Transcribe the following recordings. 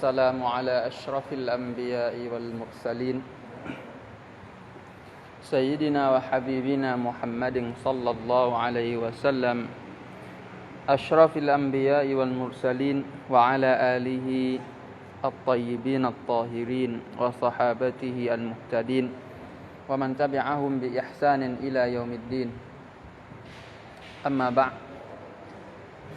السلام على أشرف الأنبياء والمرسلين. سيدنا وحبيبنا محمد صلى الله عليه وسلم أشرف الأنبياء والمرسلين وعلى آله الطيبين الطاهرين وصحابته المهتدين ومن تبعهم بإحسان إلى يوم الدين. أما بعد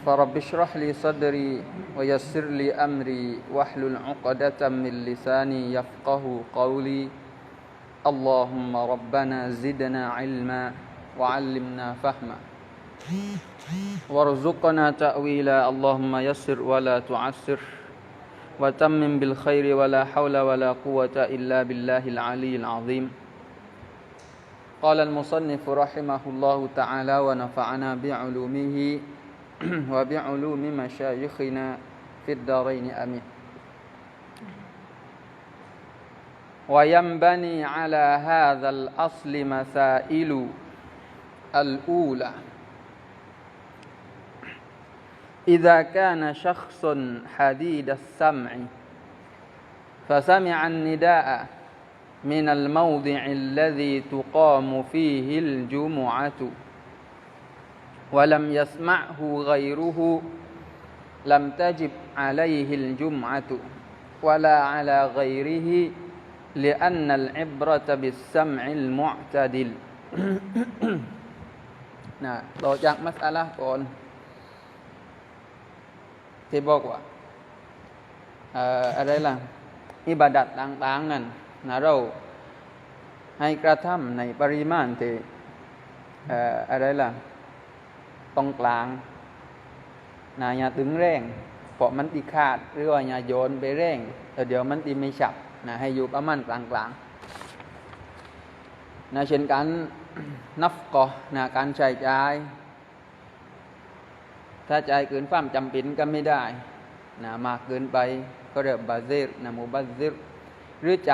فرب اشرح لي صدري ويسر لي أمري واحلل عقدة من لساني يفقه قولي. اللهم ربنا زدنا علما وعلمنا فهما. وارزقنا تأويلا. اللهم يسر ولا تعسر. وتمم بالخير ولا حول ولا قوة إلا بالله العلي العظيم. قال المصنف رحمه الله تعالى ونفعنا بعلومه وبعلوم مشايخنا في الدارين أمين. وينبني على هذا الأصل مسائل الأولى. إذا كان شخص حديد السمع فسمع النداء من الموضع الذي تقام فيه الجمعة. ولم يسمعه غيره لم تجب عليه الجمعة ولا على غيره لأن العبرة بالسمع المعتدل นะต่อจากมัสอาละก่อนที่บอกว่าอะไรล่ะอิบาดัตต่างๆนั้นนะเราให้กระทำในปริมาณที่อะไรล่ะ ตรงกลางนะอย่าตึงแรงเพราะมันตีขาดหรือว่าอย่าโยนไปแรงแต่เดี๋ยวมันตีไม่ฉับนะให้อยู่ประมาณกลางกลางนะเช่นการนับกอนะการใช้จ่าย ถ้าใจเกินความจำเป็นก็ไม่ได้นะมากเกินไปก็เรียกบาเซรนะมูบาเซรหรือใจ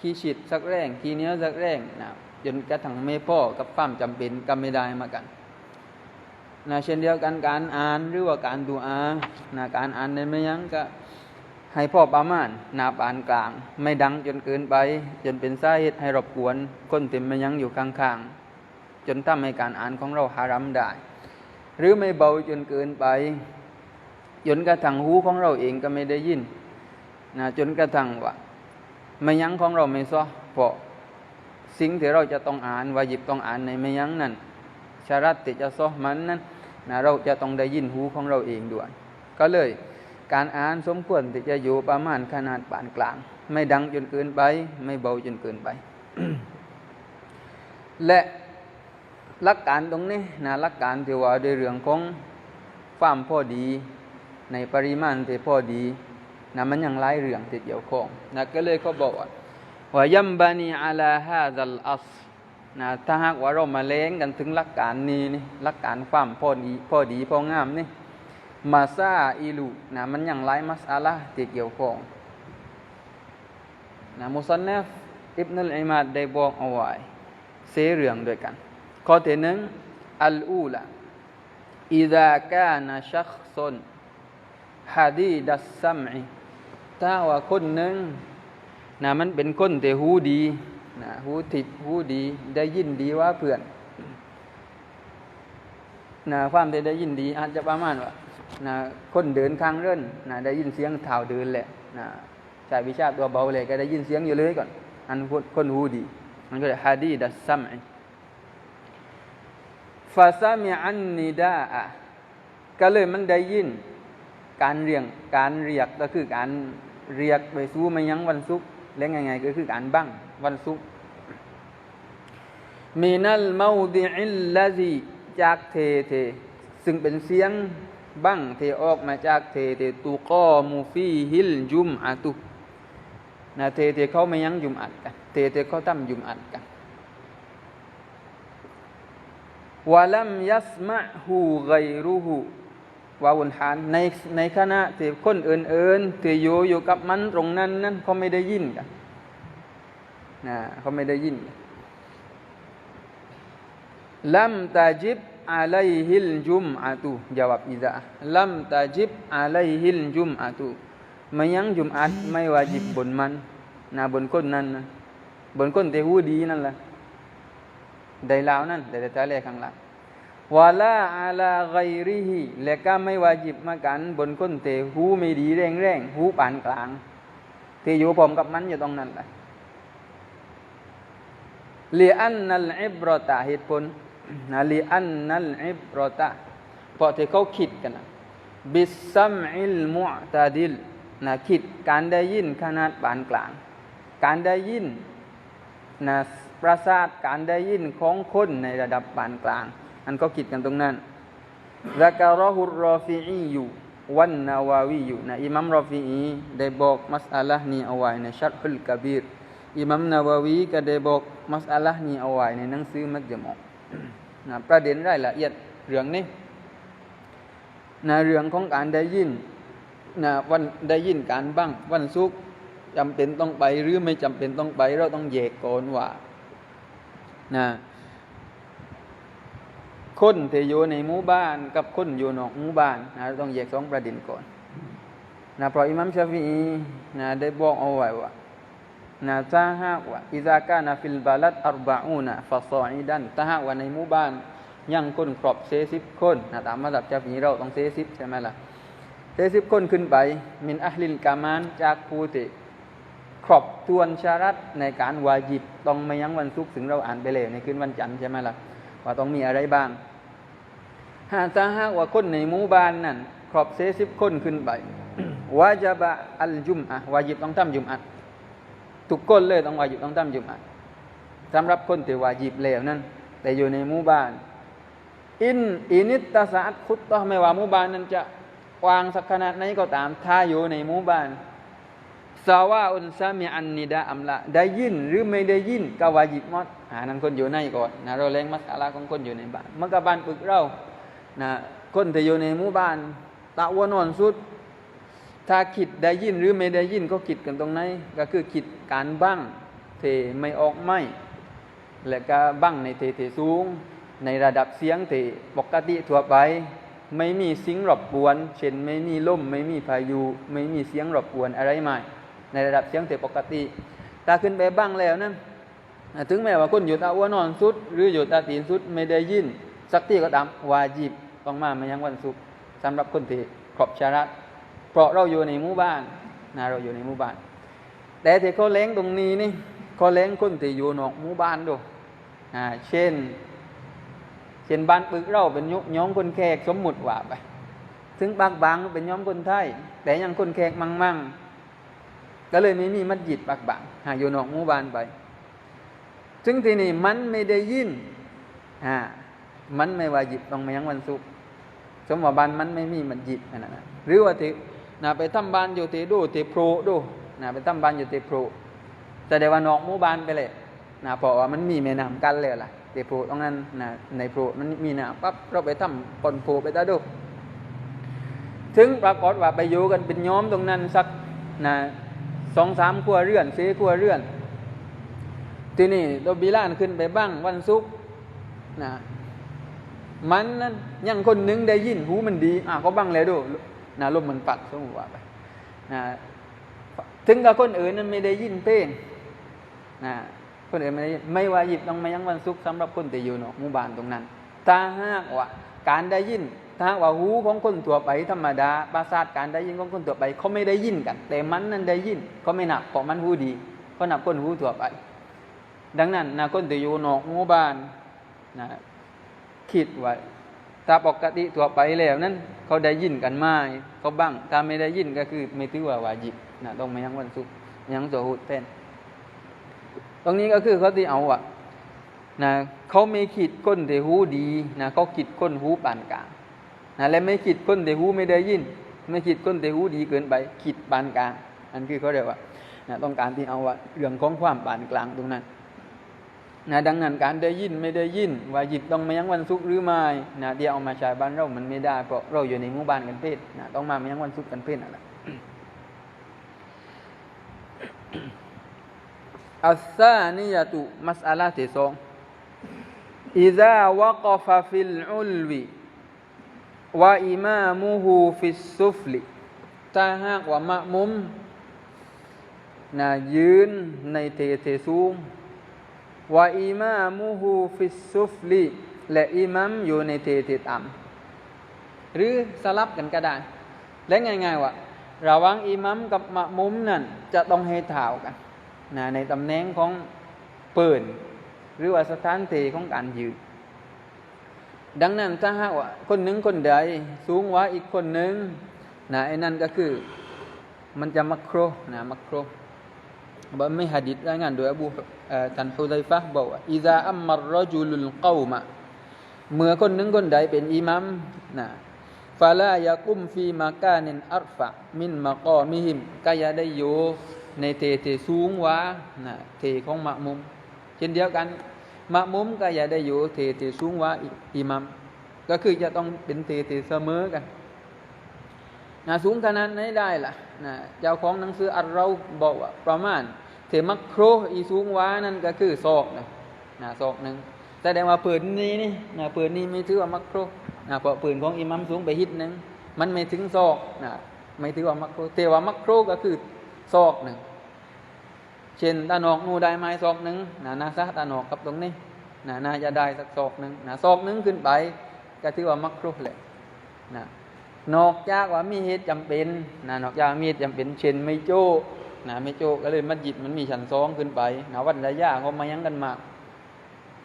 ขี้ฉิดสักแรงขี้เนื้อสักแรงนะจนกระทั่งไม่พอกับความจำเป็นก็ไม่ได้มากัน นะเช่นเดียวกันการอ่านหรือว่าการดูอานะการอ่านในไม่ยั้งก็ให้พ่อประมาณนาปานกลาง ไม่ดังจนเกินไป จนเป็นสาเหตุให้รบกวนคนเต็มไม่ยั้งอยู่ข้างๆ จนทำให้การอ่านของเราหารัมได้ หรือไม่เบาจนเกินไป จนกระทั่งหูของเราเองก็ไม่ได้ยินนะจนกระทั่งว่าไม่ยั้งของเราไม่ซ้อเพราะสิ่งที่เราจะต้องอ่านวายิบต้องอ่านในไม่ยั้งนั้นชารัตติจะซ้อมันนั้น นะเราจะต้องได้ยินหูของเราเองด้วย ก็เลยการอ่านสมควรที่จะอยู่ประมาณขนาดปานกลาง ไม่ดังจนเกินไป ไม่เบาจนเกินไป และหลักการตรงนี้นะหลักการที่ว่าในเรื่องของความพอดี ในปริมาณที่พอดีนะมันยังหลายเรื่องที่เกี่ยวข้องนะก็เลยเขาบอกว่าว่ายัมบานีอาลาฮาซัลอัส นะถ้าหากว่าเรามาเล้งกันถึงหลักการนี้นี่หลักการความพอดีพอดีพองามนี่มาซาอิลูนะมันยังหลายมัสอาละที่เกี่ยวข้องนะมุซันเนฟอิบนุลอิมาดได้บอกเอาไว้เสเรื่องด้วยกัน ข้อที่หนึ่งอัลอูละอิดะกานะชักซนฮะดีดัสซัมอิถ้าว่าคนหนึ่งนะมันเป็นคนที่หูดี นะหูทิพหูดีได้ยินดีว่าเพื่อนนะความที่ได้ยินดี อาจจะประมาณว่านะคนเดินข้างเรื่นนะได้ยินเสียงเท้าเดินแหละนะใช้วิชาตัวเบาเลยก็ได้ยินเสียงอยู่เลยก่อน อันคนหูดี มันก็เลยฮะดีดัสซัมอิฟาซามีอันนิดาอะก็เลยมันได้ยิน การเรียงการเรียกก็คือการเรียกไปสู้มายังวันศุกร์และไงไงก็คือการบัง วันศุกร์มีนัลมาดิอิลลาซีจากเทเท ซึ่งเป็นเสียงบังเทออกมาจากเทเทตุกอมูฟีฮิลยุมอาตุนะเทเทเขาไม่ยั้งยุมอัดกันเทเทเขาตั้มยุมอัดกันวะลัมยัสมะฮูไกรุฮูวาวุนหานในในขณะที่คนอื่นๆที่อยู่อยู่กับมันตรงนั้นนั้นเขาไม่ได้ยินกัน นะเขาไม่ได้ยินลัมตาจิบอาลัยฮิลจุมอาตุจาวบอิซาลัมตาจิบอาลัยฮิลจุมอาตุมายังจุมอัดไม่วาจิบบนมันนะบนคนนั้นนะบนคนเตหูดีนั่นแหละได้ลาวนั่นได้แต่แรกข้างหลังวาลาอาลาไกริฮีและก็ไม่วาจิบมากันบนคนเตหูไม่ดีแรงแรงหูปานกลางที่อยู่ผมกับมันอยู่ตรงนั้นแหละ ลีอันนัลอิบรอตะเหตุผลนะเลีอันนัลอิบรอตะเพราะที่เขาคิดกันนะบิสซัมอิลมุตาดิลนะคิดการได้ยินขนาดปานกลาง การได้ยินนะประสาทการได้ยินของคนในระดับปานกลาง อันก็คิดกันตรงนั้นละกะรอฮุรรอฟีอีอยู่วันนาวาวีอยู่นะอิมัมรอฟีอีได้บอกมัสอาละนี้เอาไว้ในชัดฟุลกบีร อิมัมนาวาวีก็ได้บอกมัสอาละนี้เอาไว้ในหนังสือมัจจมอนะประเด็นรายละเอียดเรื่องนี้นะเรื่องของการได้ยินนะวันได้ยินการบ้าง วันสุกร์จำเป็นต้องไปหรือไม่จำเป็นต้องไป เราต้องแยกก่อนว่านะคนที่อยู่ในหมู่บ้านกับคนอยู่นอกหมู่บ้านนะเราต้องแยกสองประเด็นก่อนนะเพราะอิมัมชาฟีอีนะได้บอกเอาไว้ว่า นะถ้าหากว่าอิซากานะฟิลบาลัดอัรบะอูนะฟาซออิดันถ้าหากว่าในหมู่บ้านยังคนครอบเซสิบคนนะตามมาดับชาฟีอีเราต้องเซสิบใช่ไหมล่ะเซสิบคนขึ้นไป มินอัลลิลกามานจากผู้ที่ครอบทวนชารัตในการวาจิบต้องไม่ยั้งวันศุกถึงเราอ่านไปเลยในคืนวันจันทร์ใช่ไหมล่ะว่าต้องมีอะไรบ้างหากถ้าหากว่าคนในหมู่บ้านนั่นครอบเซสิบคนขึ้นไปวาจบะอัลจุมอะวาจิบต้องทำจุมอะ ทุกคนเลยต้องวาจิบต้องทำจุมอะสำหรับคนที่วาจิบแล้วนั่นแต่อยู่ในหมู่บ้าน อินอินิตาสาดคุตต่อไม่ว่าหมู่บ้านนั้นจะวางสักขนาดไหนก็ตามถ้าอยู่ในหมู่บ้านสาวาอุนซามีอันนิดาอัมละได้ยินหรือไม่ได้ยินก็วาจิบหมดหานั้นคนอยู่ในก่อนนะเราแรงมัสอาลาของคนอยู่ในบ้านมันก็บ้านปึกเรานะคนที่อยู่ในหมู่บ้านตะวันนอนสุด ถ้าคิดได้ยินหรือไม่ได้ยินก็คิดกันตรงไหนก็คือคิดการบ้างเทไม่ออกไม่ และก็บ้างในเทเทสูง ในระดับเสียงเทปกติทั่วไป ไม่มีสิ่งรบกวน เช่นไม่มีลมไม่มีพายุ ไม่มีเสียงรบกวนอะไรใหม่ ในระดับเสียงเทปกติถ้าขึ้นไปบ้างแล้วนั้นถึงแม้ว่าคนอยู่ตาอ้วนอนสุด หรืออยู่ตาตีนสุดไม่ได้ยิน สักที่ก็ตามวาจิบต้องมาไมายังวันศุกร์สำหรับคนที่ครบชารัต เพราะเราอยู่ในหมู่บ้านนะเราอยู่ในหมู่บ้าน แต่ที่เขาเล้งตรงนี้นี่เขาเล้งคนที่อยู่นอกหมู่บ้านดูอ่าเช่น เช่นบ้านปึกเราเป็นย้อมคนแขกสมมุติว่าไปถึงบางบางเป็นย้อมคนไทย แต่ยังคนแขกมั่งมั่งก็เลยไม่มีมัดยิดบางบางหาอยู่นอกหมู่บ้านไปซึ่งที่นี่มันไม่ได้ยินอ่ามันไม่ว่าหยิบต้องมายังวันศุกร์สมว่าบ้านมันไม่มีมันหยิบนั่นนะหรือว่าที่ นะไปทำบ้านอยู่ที่ดูที่โปรดูนะไปทำบ้านอยู่ที่โปรแต่เดี๋ยวว่านอกหมู่บ้านไปเลยนะเพราะว่ามันมีแม่น้ำกันเลยล่ะที่โปรตรงนั้นนะในโปรมันมีน้ำปั๊บเราไปทำปนโปรไปตาดู ถึงปรากฏว่าไปอยู่กันเป็นย้อมตรงนั้นสักนะสองสามครัวเรือนสี่ครัวเรือน ที่นี่ตัวบิลานขึ้นไปบ้างวันศุกร์นะมันนั้นยังคนหนึงได้ยินหูมันดีอะก็บ้างแล้วดู นะลมมันปัดสมมติว่าไปนะถึงกับคนอื่นนั้นไม่ได้ยินเพลงนะคนอื่นไม่ได้ยินไม่ว่าหยิบต้องมายังวันศุกร์สำหรับคนที่อยู่นอกหมู่บ้านตรงนั้นถ้าหากว่าการได้ยินถ้าหากว่าหูของคนทั่วไปธรรมดาประสาทการได้ยินของคนทั่วไปเขาไม่ได้ยินกัน แต่มันนั้นได้ยินเขาไม่หนับเพราะมันหูดีเขาหนับคนหูทั่วไป ดังนั้นนะคนที่อยู่นอกหมู่บ้านนะคิดไว้ ถ้าปกติทั่วไปแล้วนั้น เขาได้ยินกันไหมเขาบ้างถ้าไม่ได้ยินก็คือไม่ถือว่าวาจิบนะต้องมายังวันศุกร์ยังโซหุดเต้นตรงนี้ก็คือเขาที่เอาอะนะเขาไม่คิดก้นเทหูดีนะเขาคิดก้นหูปานกลางนะและไม่คิดก้นเทหูไม่ได้ยิน ไม่คิดก้นเทหูดีเกินไปคิดปานกลางอันคือเขาเรียกว่านะต้องการที่เอาว่าเรื่องของความปานกลางตรงนั้น นะดังนั้นการได้ยินไม่ได้ยิน ว่าหยิบต้องมายังวันศุกร์หรือไม่นะเดี๋ยวเอามาใช้บ้านเรามันไม่ได้เพราะเราอยู่ในหมู่บ้านกันเพศนะต้องมามายังวันศุกร์กันเพศนั่นแหละอัสซานียตุมัสอาลาที่สองอิซาวะกฟะฟิลอุลวิวะอิมามุฮูฟิสซุฟลิถ้าหากว่ามะมุมนะยืนในเทเทสูง ว่าอิมามุฮูฟิสซุฟลีและอิมัมอยู่ในเทเทต่ำหรือสลับกันก็ได้ และง่ายๆว่าระว่างอิมัมกับมะมุมนั่นจะต้องให้เท่ากันนะในตำแหน่งของเปิ่นหรือว่าสถานที่ของการยืนดังนั้นถ้าหากว่าคนหนึ่งคนใดสูงกว่าอีกคนหนึ่งนะไอ้นั่นก็คือมันจะมักโครนะมักโคร บ่ไม่หะดิษรายงานโดยอบูท่านฮุไซฟะบอกว่าอิซาอัมมัรรจุลุลกอมะเมื่อคนหนึ่งคนใดเป็นอิหมัมนะฟาลายากุมฟีมากาเนินอัรฟะมินมากอมิหิมก็อย่าได้อยู่ในเทเทสูงว่านะเทของมะมุม เช่นเดียวกันมะมุมก็อย่าได้อยู่เทเทสูงว่าอิหมัมก็คือจะต้องเป็นเทเทเสมอกันนะสูงขนาดไหนได้ล่ะ นะเจ้าของหนังสืออัลเราบอกว่าประมาณเทมักโครอีสูงวานั่นก็คือศอกนะนะศอกหนึ่งแสดงว่าปืนนี้นี่นะปืนนี้ไม่ถือว่ามักโครนะเพราะปืนของอิหมัมสูงไปฮิตหนึ่งมันไม่ถึงศอกนะไม่ถือว่ามักโครแต่ว่ามักโครก็คือศอกหนึ่งเช่นตาหนอกนูได้ไม้ศอกหนึ่งนะนาซะตาหนอกกับตรงนี้นะน่าจะได้สักศอกหนึ่งนะศอกหนึ่งขึ้นไปก็ถือว่ามักโครุแหละนะ นอกจากว่ามีเหตุจำเป็นนะนอกจากมีเหตุจำเป็น เช่นไม่โจ้นะไม่โจ้ก็เลยมัสยิดมันมีชั้นสองขึ้นไปนะวันระยะเขามายังกันมาก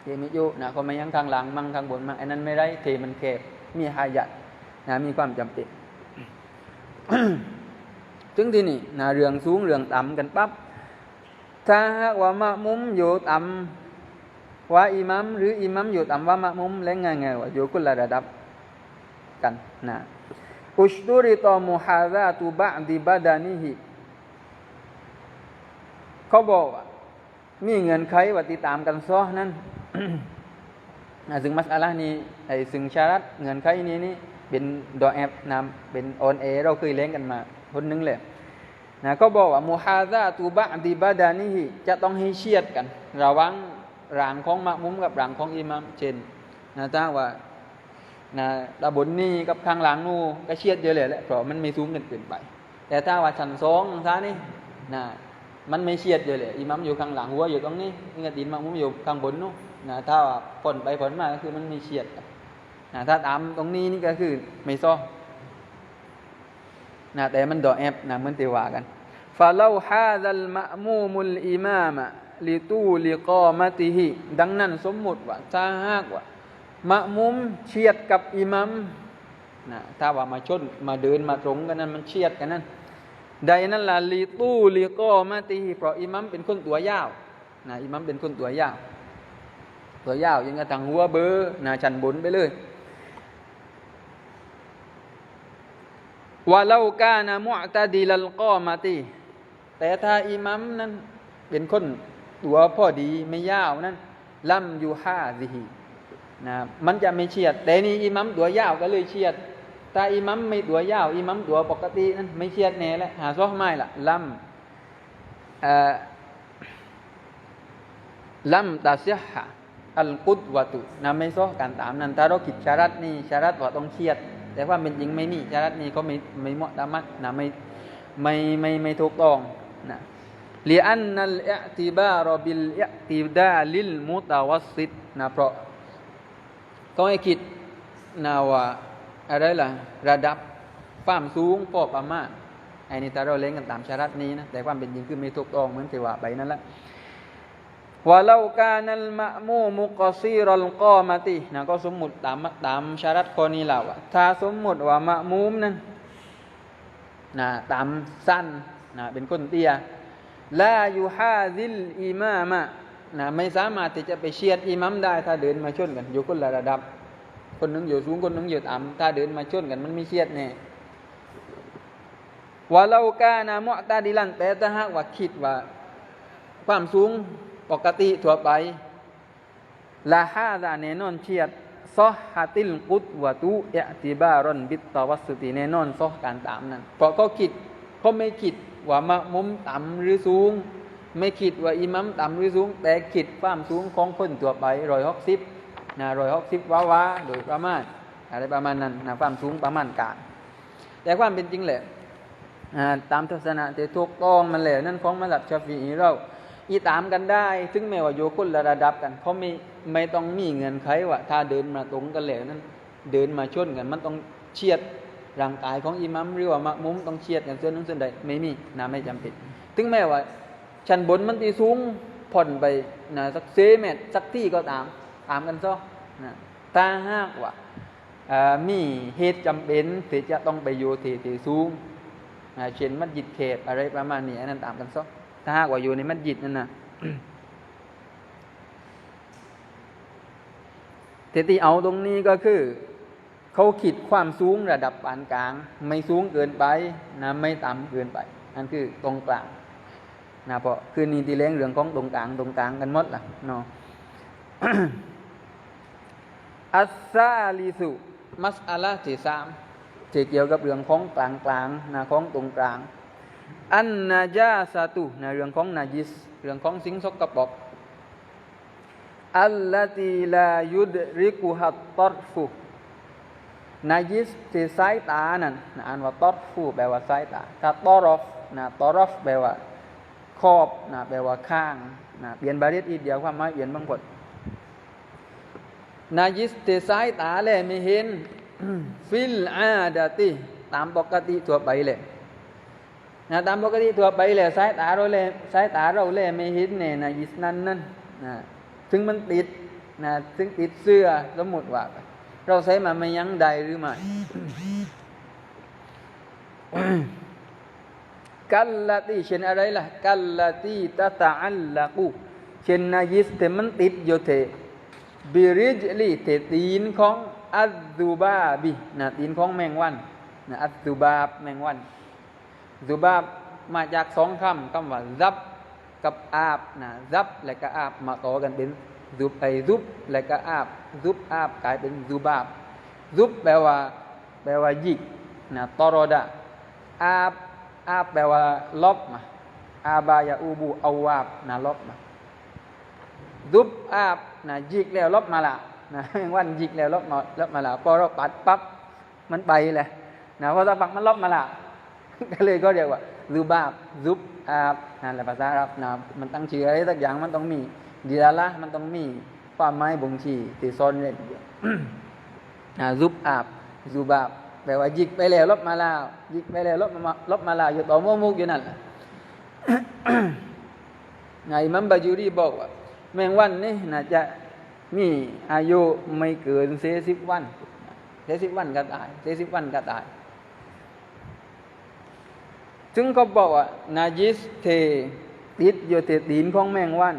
เทไม่โจ้นะเขามายังทางหลังมั่งทางบนมั่งไอ้นั้นไม่ได้เทมันแคบมีหายัดนะมีความจำเป็นถึงที่นี่นะเรื่องสูงเรื่องต่ำกันปั๊บถ้าหากว่ามะมุมอยู่ต่ำว่าอิมัมหรืออิมัมอยู่ต่ำว่ามะมุมและไงไงว่าอยู่คนละระดับกันนะ อุชตุริตอมุฮาซาตุบะดิบาดานิฮิเขาบอกว่ามีเงินไขว่าติดตามกันซ้อนั้นซึ่งมัสอาลานี้ไอ้ซึ่งชารัตเงินไขนี้นี่เป็นดอแอปนะเป็นออนเอเราเคยเล่นกันมาคนหนึงเลยนะก็บอกว่ามุฮาซาตูบะดีบาดานิฮิจะต้องให้เชียดกัน ระวังร่างของมะมุมกับร่างของอิมัมเช่นนะถ้าว่า นะตาบนนี่กับข้างหลังนู่ก็เชียดเยอะเลยแหละเพราะมันไม่สูงเกินเกินไป แต่ถ้าว่าชั้นสองท่านี่นะมันไม่เชียดเยอะเลยอิหมัมอยู่ข้างหลังหัวอยู่ตรงนี้นี่กตีนมะมุมอยู่ข้างบนนู่นนะถ้าว่าผลไปผลมาก็คือมันไม่เชียดนะถ้าตามตรงนี้นี่ก็คือไม่ซ้อนะแต่มันดอแอบนะเหมือนที่ว่ากันฟาเลาฮาซัลมะมูมุลอิมามะลิตูลิกอมะติฮิดังนั้นสมมุติว่าถ้าหากว่า มะมุมเฉียดกับอิมัมนะถ้าว่ามาชนมาเดินมาตรงกันนั้นมันเฉียดกันนั้นใดนั้นละลิตูลิกอมะติฮิเพราะอิมัมเป็นคนตัวยาวนะอิมัมเป็นคนตัวยาว ตัวยาวยังกระทั่งหัวเบอร์นะชันบนไปเลยว่าเล่ากานะมุอตะดีลัลกอมาตีแต่ถ้าอิมัมนั้นเป็นคนตัวพอดีไม่ยาวนั้นล่ำอยู่ห้าซิฮี นะมันจะไม่เฉียด แต่นี่อิมัมตัวยาวก็เลยเฉียดถ้าอิมัมไม่ตัวยาวอิมัมตัวปกตินั้นไม่เฉียดแน่แล้วหาซ้อไม่ละล่ำล่ำตาเสียหะอัลกุดวะตุนะไม่ซ้อการตามนั้นถ้าเราคิดชารัตนี่ชารัตว่าต้องเฉียด แต่ว่าเป็นจริงไม่มีชารัตนี้ก็ไม่ไม่เหมาะตามัดนะไม่ไม่ไม่ไม่ถูกต้องนะลีอันนัลอิติบารบิลอิติดาลิลมุตาวัสซิดนะเพราะ ต้องให้คิดนะว่าอะไรล่ะ ระดับความสูงพอประมาไอ้นี่ถ้าเราเล่นกันตามชารัตนี้นะแต่ความเป็นจริงคือไม่ถูกต้องเหมือนที่ว่าไปนั่นแหละว่าเราการนัลมะมูมุกซีรัลกอมาตินะก็สมมุติตามตามชารัตข้อนี้แล้วอะถ้าสมมุติว่ามะมูมนั้นนะตามสั้นนะเป็นคนเตี้ยลาอยู่ฮาซิลอิมามะ นะไม่สามารถที่จะไปเชียดอิมัมได้ ถ้าเดินมาชนกัน อยู่คนละระดับ คนหนึงอยู่สูงคนหนึงอยู่ต่ำถ้าเดินมาชนกัน มันไม่เชียดแน่ว่าเรากานะมอตาดิลันแต่ถ้าหากว่าคิดว่าความสูงปกติทั่วไปลาฮาดาแน่นอนเชียดซอฮาติลกุดวะตุเอติบารอนบิตตวัสติแน่นอนซอการตามนั้นเพราะเขาคิดเขาไม่คิดว่ามะมุมต่ำหรือสูง ไม่คิดว่าอิมัมต่ำหรือสูง แต่คิดความสูงของคนทั่วไปรอยหกสิบนะรอยหกสิบว้าวาโดยประมาณอะไรประมาณนั้นนะความสูงประมาณการแต่ความเป็นจริงแหละตามทัศนะที่ถูกต้องมันแหละนั่นของมัสยิดชาฟีเราอีตามกันได้ ถึงแม้ว่าอยู่คนละระดับกัน เพราะไม่ไม่ต้องมีเงินไขว่า ถ้าเดินมาตรงกันแล้วนั้น เดินมาชนกัน มันต้องเฉียดร่างกายของอิมัมหรือว่ามักมุมต้องเฉียดกันเส้นนึงเส้นใดไม่มีนะไม่จำเป็น ถึงแม้ว่า ชั้นบนมันตีสูงผ่อนไปนะสักเซเมตรสักที่ก็ตามตามกันซะนะถ้าหากว่ามีเหตุจำเป็นที่จะต้องไปอยู่ที่ที่สูงนะเช่นมัสยิดเขตอะไรประมาณนี้นนั้นตามกันซะถ้าหากว่าอยู่ในมัสยิดนั่นนะเทที่เอาตรงนี้ก็คือเขาขีดความสูงระดับปานกลาง ไม่สูงเกินไปนะไม่ต่ำเกินไปนั่นคือตรงกลาง นะเพราะคือนี่ตีเล้งเรื่องของตรงกลางตรงกลางกันหมดล่ะเนาะอัสซาลิสุมัสอาลาที่สามที่เกี่ยวกับเรื่องของกลางกลางนะของตรงกลาง อันนาจาสาตุในเรื่องของนาจิส เรื่องของสิ่งสกปรกอัลลตีลายุดริกุฮัตตอรฟุนาจิสที่สายตานั่นนะอ่านว่าตอรฟูแปลว่าสายตาถ้าตอรฟนะตอรฟแปลว่า ขอบนะแปลว่าข้างนะเปลี่ยนบาริสอีกเดียวความหมายเปลี่ยนบางผลนาจิสที่สายตาแลไม่เห็นฟิลอาดาติตามปกติทั่วไปเลยนะตามปกติทั่วไปแหละสายตาเราแลสายตาเราแลไม่เห็นเนี่ยนะยิสนั้นนั่นนะถึงมันติดนะถึงติดเสื้อสมมติว่า เราใช้มาไม่ยั้งใดหรือไม่ กัลลาตีเช่นอะไรล่ะกัลลาตีตะตะอัลละกูเช่นนายิสแต่มันติดอยู่เทบิริจลีเทตีนของอัลซูบาบีนะตีนของแมงวันนะอัลซูบาบแมงวันซุบาบมาจากสองคำคำว่าซับกับอาบนะซับและก็อาบมาต่อกันเป็นซุบไอซุบและก็อาบซุบอาบกลายเป็นซุบาบซุบแปลว่าแปลว่ายิกนะตอรอดะอาบ อาบแปลว่าลบมาอาบายาอูบูอาวาบนะลบมาซุบอาบนะยิกแล้วลบมาละนะวันยิกแล้วลบมาลบมาละพอเราปัดปั๊บมันไปเลยนะพราะถ้าปักมันลบมาละก็เลยก็เรียกว่าซูบาบซุบอาบนั่นแหละภาษาอาหรับนะมันตั้งชื่ออะไรสักอย่างมันต้องมีดีลาละมันต้องมีความหมายบ่งชี้ที่ซ้อนเล่นนะซุบอาบซูบาบ แปลว่ายิกไปแล้วลบมาแลาวยิกไปแล้วลบมาลบมาแลาวอยู่ต่อโมมุกอยู่นั่นไงมัมบาจูรีบอกว่า แมงวันนี่น่าจะมีอายุไม่เกินเซสิบวันเซสิบวันก็ตายเซสิบวันก็ตายจึงเขาบอกว่านาจิสเทติดอยู่ที่ตีนของแมงวัน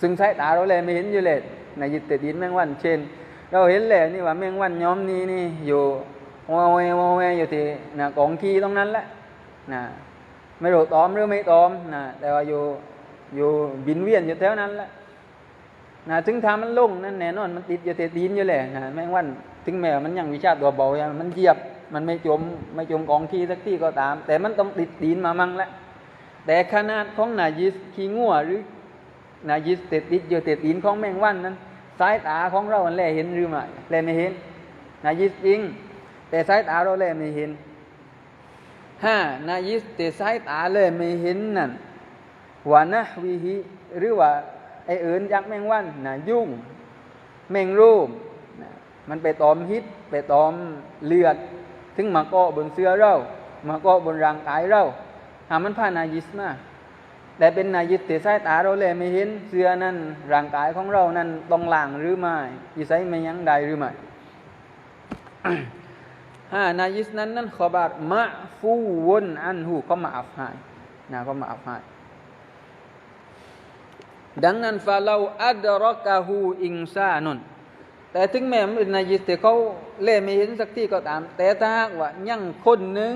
ซึ่งสายตาเราเลยไม่เห็นอยู่เลยนาจิสเทตีนแมงวัน เช่น เราเห็นแหละนี่ว่าแมงวันย้อมนี้นี่อยู่วอแววอแวอยู่ที่นะกองขี้ตรงนั้นแหละนะไม่รู้ตอมหรือไม่ตอมนะแต่ว่าอยู่อยู่บินเวียนอยู่แถวนั้นแหละนะถึงทามันลงนั่นแน่นอนมันติดอยู่ที่ตีนอยู่แหละนะแมงวันถึงแม้มันยังวิชาตัวเบาอย่างมันเหยียบมันไม่จมไม่จมกองขี้สักที่ก็ตาม แต่มันต้องติดตีนมามั่งแหละแต่ขนาดของนายิสขี้งัวหรือนายิสติดติดอยู่ติดตีนของแมงวันนั้น สายตาของเราแลเห็นหรือไม่แลไม่เห็นนายิสจริง แต่สายตาเราแลไม่เห็นห้านายิสแต่สายตาแลไม่เห็นนั่นวานะวิหิหรือว่าไอเอิญยักษ์แมงวันนะยุ่ง แมงรูมนะมันไปตอมฮิตไปตอมเลือด ถึงมาเกาะบนเสื้อเรามาเกาะบนร่างกายเราหามันผ่านนายิสมา แต่เป็นนายิสแต่สายตาเราเลยไม่เห็นเสื้อนั้นร่างกายของเรานั้นต้องล่างหรือไม่ยิสัยไม่ยั้งใดหรือไม่ห้านายิสนั้นนั้นขอบาดมะฟูวนอันหูก็มาอับหายนะก็มาอับหายดังนั้นฟาเราอัดรอกะฮูอิงซานุนแต่ถึงแม้มันนายิสแต่เขาเล่ไม่เห็นสักที่ก็ตาม แต่ถ้าหากว่ายังคนหนึ่ง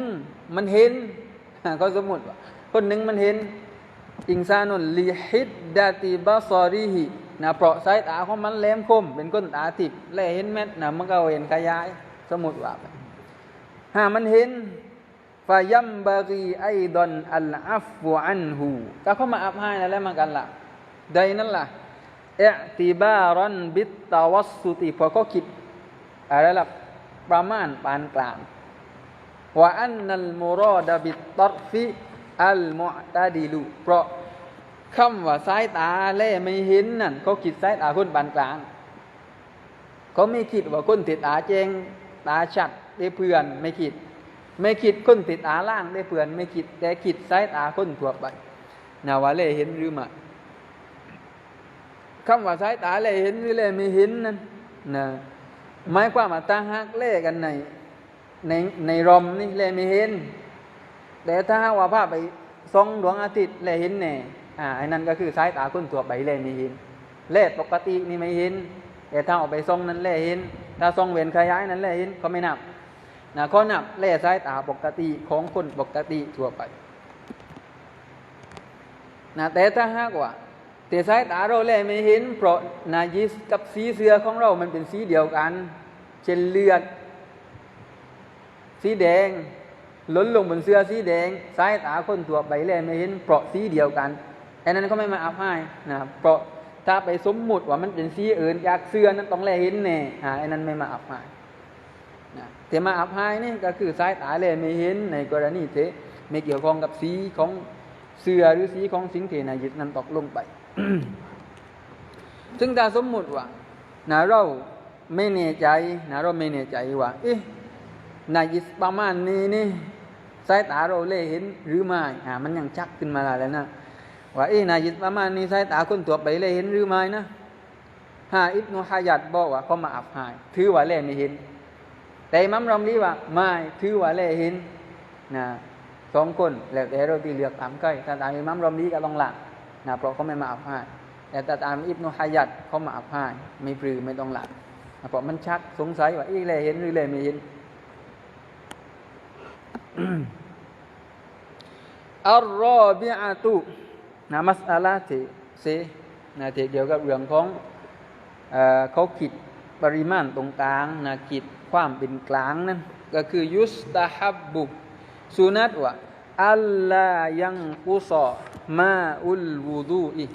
มันเห็นก็สมมติว่าคนหนึ่งมันเห็น อิงซานุนลิฮิดดาติบาซอริฮินะเพราะสายตาของมันแหลมคม เป็นก้นตาทิพย์และเห็นแม้นะมันก็เห็นขยาย สมมติว่าไปหามันเห็นฟายัมบารีไอดอนอัลอัฟวอันฮูก็เข้ามาอับให้แล้วมันกันละใดนั่นล่ะเอติบารันบิตตาวัสสุติพอเขาคิดอะไรล่ะประมาณปานกลางว่าอันนัลมุรอดบิตตรฟิ อัลมุตาดิลุเพราะคำว่าสายตาแล่ไม่เห็นนั่นเขาคิดสายตาคนปานกลาง เขาไม่คิดว่าคนติดตาแจงตาชัดได้เพื่อนไม่คิด ไม่คิดคนติดตาล่างได้เพื่อนไม่คิด แต่คิดสายตาคนทั่วไปนาว่าเล่เห็นหรือไม่คำว่าสายตาเล่เห็นหรือเล่ไม่เห็นนั่นนะหมายความว่าตาหักเล่กันในในในรอมนี่เล่ไม่เห็น แต่ถ้าว่าภาพไปส่องดวงอาทิตย์เล่เห็นแน่อ่าไอ้นั่นก็คือสายตาคนทั่วไปเล่ไม่เห็นเล่ปกตินี่ไม่เห็นแต่ถ้าออกไปส่องนั้นเล่เห็นถ้าส่องเว้นขยายนั้นเล่เห็นเขาไม่นับนะเขานับเล่สายตาปกติของคนปกติทั่วไปนะแต่ถ้าหากว่าแต่สายตาเราแลไม่เห็น เพราะนายิสกับสีเสือของเรามันเป็นสีเดียวกัน เช่นเลือด สีแดง ล้นลงบนเสื้อสีแดงสายตาคนตัวไปแลไม่เห็นเพราะสีเดียวกันอันนั้นเขาไม่มาอับให้นะเพราะถ้าไปสมมุติว่ามันเป็นสีอื่นจากเสื้อนั้นต้องแลเห็นแน่อ่าอันนั้นไม่มาอับให้นะแต่มาอับให้นี่ก็คือสายตาแลไม่เห็นในกรณีเทไม่เกี่ยวข้องกับสีของเสื้อหรือสีของสิ่งที่นายิตนั้นตกลงไป ซึ่งถ้าสมมุติว่านะเราไม่แน่ใจนะเราไม่แน่ใจว่าเอ๊ะนายิสประมาณนี้นี่ สายตาเราเล่เห็นหรือไม่อ่ามันยังชักขึ้นมาแล้วนะว่าเอ๊ะนายิสประมาณนี้สายตาคนตัวไปเล่เห็นหรือไม่นะฮาอิบนุฮายัดบอกว่าเขามาอับหายถือว่าเล่ไม่เห็น แต่มัมรอมลีว่าไม่ถือว่าเล่เห็นนะสองคนแล้วแต่เราที่เลือกตามใกล้ถ้าตามอิมัมรอมลีก็ต้องหละนะเพราะเขาไม่มาอับหายแต่ถ้าตามอิบนุฮายัดเขามาอับหายไม่ปลือไม่ต้องหละนะเพราะมันชักสงสัยว่าอีเล่เห็นหรือเล่ไม่เห็น อัลรอบิอาตุนะมัสอาลาที่เซนะที่เกี่ยวกับเรื่องของเอเขาคิดปริมาณตรงกลางนะคิดความเป็นกลางนั่นก็คือยุสตาฮับบุสุนัตว่าอัลลายังกุซอมาอุลวูดูอี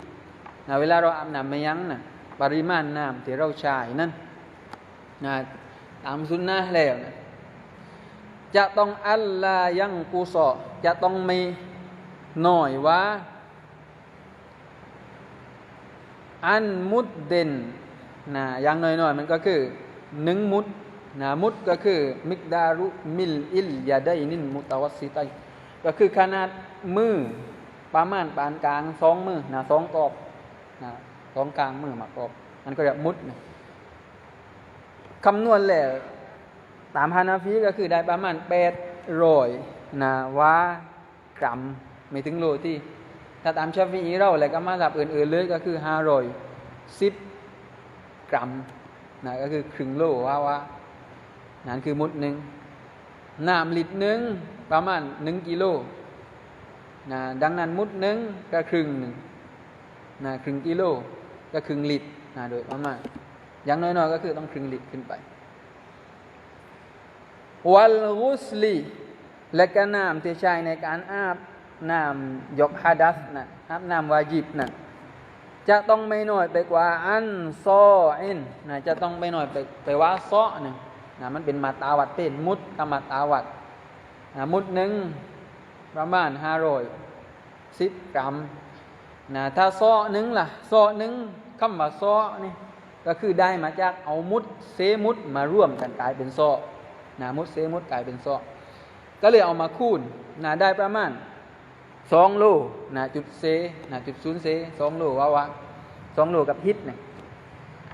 นะเวลาเราอาบน้ำไม่ยั้งนะปริมาณน้ำที่เราใช้นั่นนะตามสุนนะแล้วนะ จะต้องอัลลายังกุซอจะต้องมีหน่อยว่า อันมุดเด่นนะอย่างน้อยๆมันก็คือหนึ่งมุดนะมุดก็คือมิกดารุมิลอิลยาไดนินมุตวัสซิตัยก็คือขนาดมือประมาณปานกลางสองมือนะสองกอบนะสองกลางมือมากอบมันก็เรียกมุดนะคำนวณแล้ว ตามฮานาฟีก็คือได้ประมาณแปดร้อยนะว่ากรัมไม่ถึงโลที่ ถ้าตามชาฟีอีเราอะไรก็มาสับอื่นๆเลยก็คือห้าร้อยสิบกรัมนะก็คือครึ่งโลว่าว่านั่นคือมุดหนึ่งน้ำลิตรหนึ่งประมาณหนึ่งกิโลนะดังนั้นมุดหนึ่งก็ครึ่งหนึ่งนะครึ่งกิโลก็ครึ่งลิตรนะโดยประมาณอย่างน้อยๆก็คือต้องครึ่งลิตรขึ้นไป วัลกุสลีและก็น้ำที่ใช้ในการอาบน้ำยกฮัดัสนะอาบน้ำวาจิบนะจะต้องไม่น้อยไปกว่าอันซออินนะจะต้องไม่น้อยไปไปว่าซอหนึ่งนะมันเป็นมาตาวัดเป็นมุดกับมาตาวัดนะมุดหนึ่งประมาณห้าร้อยสิบกรัมนะถ้าซอหนึ่งล่ะซอหนึ่งคำว่าซอนี่ก็คือได้มาจากเอามุดเซมุดมาร่วมกันกลายเป็นซอ นะมุดเซมุดกลายเป็นซอก็เลยเอามาคูณนะได้ประมาณสองโลนะจุดเซนะจุดศูนย์เซสองโลว่าวะสองโลกับฮิตเนี่ย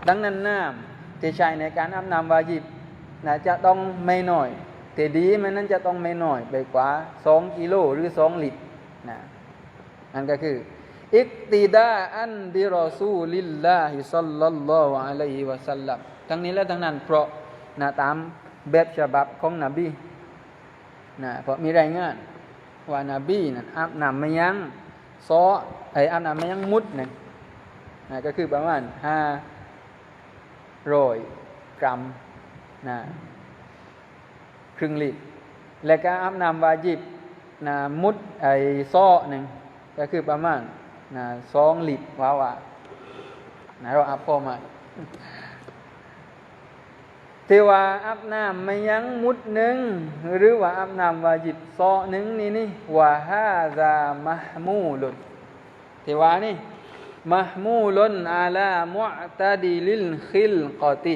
ดังนั้นน้ำที่ใช้ในการอาบน้ำวาจิบนะจะต้องไม่หน้อย แต่ดีมันนั้นจะต้องไม่หน้อยไปกว่าสองกิโลหรือสองลิตรนะนั่นก็คืออิกติดาอันบิรอซูลิลลาฮิซัลลัลลอฮุอะลัยฮิวะสัลลัมทั้งนี้และทั้งนั้นเพราะนะตาม แบบฉบับของนบีนะเพราะมีรายงานว่านาบีนั้นอาบน้ำม่ยั้งซอไออาบน้ำม่ยั้งมุดนี่ยนะก็คือประมาณห้าร้อยกรัมนะครึ่งลิตรและก็อาบน้ำวาจิบนะมุดไอซอหนึ่งก็คือประมาณนะสองลิตรว้าวะนะเราอาบพอมา ทว่าอาบน้ำไม่ยั้งมุดหนึ่งหรือว่าอาบน้ำวาจิบซอหนึ่งนี่นี่ว่าฮาซามะมูลุนเทว่านี่มะมูลุนอาลามุตาดีลิลคิลกอติ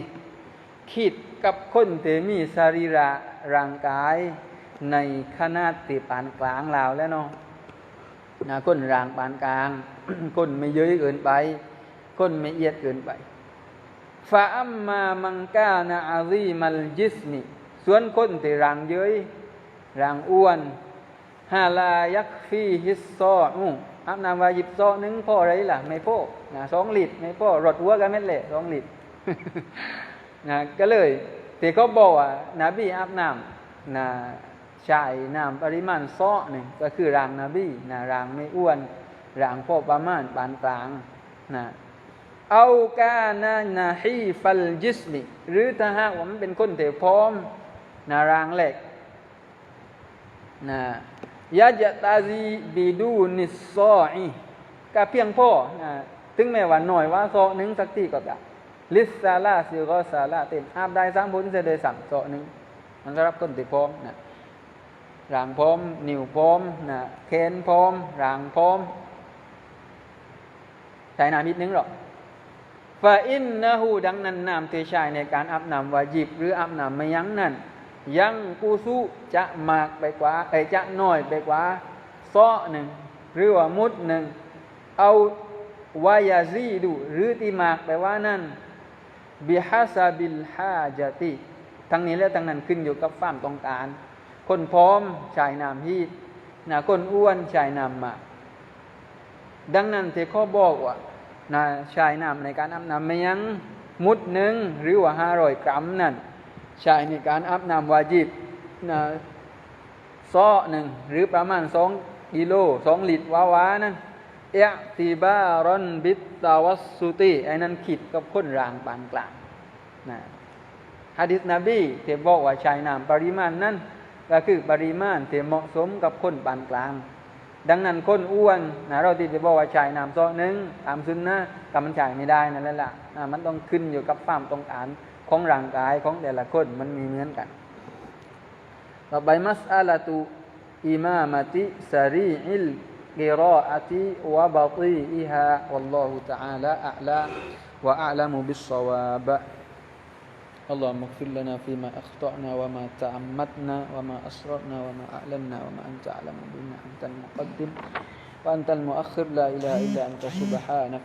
คิดกับคนเตมีสรีระร่างกาย ในขนาดติปานกลางลาวแล้วเนาะนะคนร่างปานกลางคนไม่เย้ยเกินไปคนไม่เอียดเกินไป ฟาอัมมามังกานาอาซีมัลจิสมิส่วนคนที่ร่างเย้ยร่างอ้วนฮาลายักฟีฮิสซออูอับนามวายิบซอหนึ่งพ่ออะไรล่ะ ไม่พ่อนะสองลิตรไม่พ่อรถหัวกันไม่เละสองลิตรนะก็เลยที่เขาบอกว่านาบีอาบน้ำนะชายน้ำปริมาณซอหนึ่งก็คือรางนาบีนะรางไม่อ้วนรางพ่อประมาณปานกลางนะ เอากานานาฮีฟัลจิสมิหรือถ้าหากว่ามันเป็นคนเถพร้อมนะรางเหล็กนะยะจะตาซีบิดูนิสซออีก็เพียงพอนะถึงแม้ว่าหน่อยว่าโซหนึ่งสักทีก็ได้ลิสซาลาซิกซาลาเต็มอาบได้สามผลเสดยสั่งโซหนึ่งมันก็รับต้นติพร้อมนะรางพร้อม นิ้วพร้อมนะแขนพร้อมรางพร้อมใช้น้ำนิดนึงหรอก ฟาอินนะฮูดังนั้นน้ำเตชายในการอาบน้ำวาจิบ หรืออาบน้ำไม่ยั้งนั่นยังกูซุจะมากไปกว่าไอจะน้อยไปกว่าซ้อหนึ่งหรือว่ามุดหนึ่งเอาวายาซีดูหรือที่มากไปว่านั่นบิฮาซาบิลฮาจาติทั้งนี้และทั้งนั้นขึ้นอยู่กับความต้องการ คนพร้อมชายนามฮีดนะคนอ้วนชายนามมา ดังนั้นเทข้อบอกว่า นะชายนามในการอาบน้ำไม่ยังมุดหนึ่งหรือว่าห้าร้อยกรัมนั่นชายในการอาบน้ำวาจิบนะซ้อหนึ่งหรือประมาณสองกิโลสองลิตรว้าวานั่นเอะติบารอนบิตตาวัสสุติไอ้นั้นขิดกับคนรางปานกลางนะฮะดิษนบีเทบอกว่าชายนามปริมาณนั้นก็คือปริมาณที่เหมาะสมกับคนปานกลาง ดังนั้นคนอ้วนนะเราที่จะบอกว่าชายนามโซนึ่งตามซุนนะกัมันชายไม่ได้นั่นแหละนะมันต้องขึ้นอยู่กับความต้องการของร่างกายของแต่ละคนมันมีเหมือนกัน ต่อไปมัสอาลาตูอิมามะติสรีอิลกิรออะติวะบะตีอิฮะวัลลอฮุตะอาลาอัลลาวะอัลลัมุบิสวาบะ اللهم اغفر لنا فيما أخطأنا وما تعمدنا وما أسررنا وما أعلنا وما أنت أعلم بنا أنت المقدم وأنت المؤخر. لا إله إلا أنت. سبحانك.